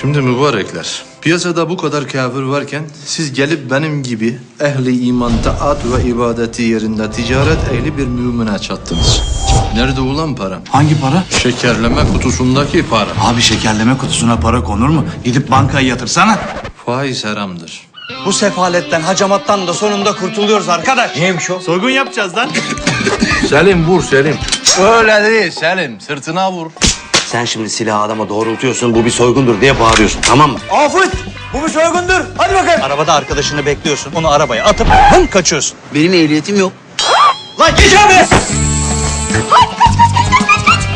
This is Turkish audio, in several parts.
Şimdi mübarekler. Piyasada bu kadar kafir varken siz gelip benim gibi ehli iman, taat ve ibadeti yerinde ticaret ehli bir mümine çattınız. Nerede ulan param? Hangi para? Şekerleme kutusundaki para. Abi şekerleme kutusuna para konur mu? Gidip bankaya yatırsana. Faiz haramdır. Bu sefaletten, hacamattan da sonunda kurtuluyoruz arkadaş. Neymiş o? Soygun yapacağız lan. Selim vur Selim. Öyle değil Selim. Sırtına vur. Sen şimdi silahı adama doğrultuyorsun bu bir soygundur diye bağırıyorsun tamam mı? Afet! Bu bir soygundur. Hadi bakayım. Arabada arkadaşını bekliyorsun. Onu arabaya atıp hım kaçıyorsun. Benim ehliyetim yok. Lan geç abi!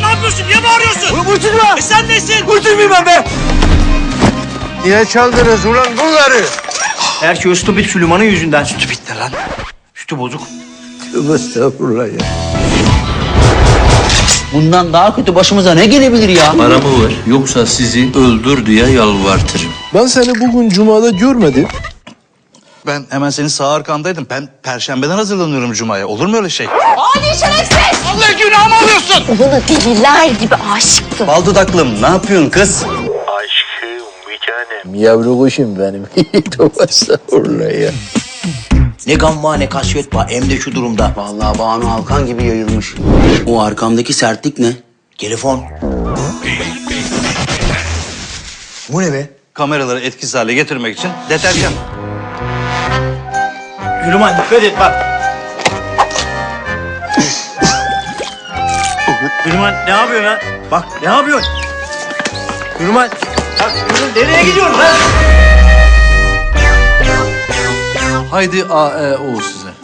Ne yapıyorsun? Niye bağırıyorsun? Bunu vurtulma! E sen nesin? Vurtulmayayım ben be! Niye çaldınız ulan bunları? Her şey o stupid Süleyman'ın yüzünden. Stupid ne lan? Sütü bozuk. Tövbe estağfurullah ya. Bundan daha kötü başımıza ne gelebilir ya? Paramı ver yoksa sizi öldür diye yalvartırım. Ben seni bugün cumada görmedim. Ben hemen senin sağ arkandaydım. Ben perşembeden hazırlanıyorum Cuma'ya. Olur mu öyle şey? Adi şerefsiz! Allah günahımı alıyorsun! Bana deliler gibi aşıktı. Bal dudaklım ne yapıyorsun kız? Yavru kuşum benim. Tövbe estağfurullah ya. Ne gam var ne kasvet var hem de şu durumda. Vallahi Banu Alkan gibi yayılmış. O arkamdaki sertlik ne? Telefon. Bu ne be? Kameraları etkisiz hale getirmek için deterjan. Süleyman dikkat et bak. Gülman ne yapıyorsun lan? Bak ne yapıyorsun? Gülman. Bak Gülman nereye gidiyorsun lan? Haydi A, E, O size.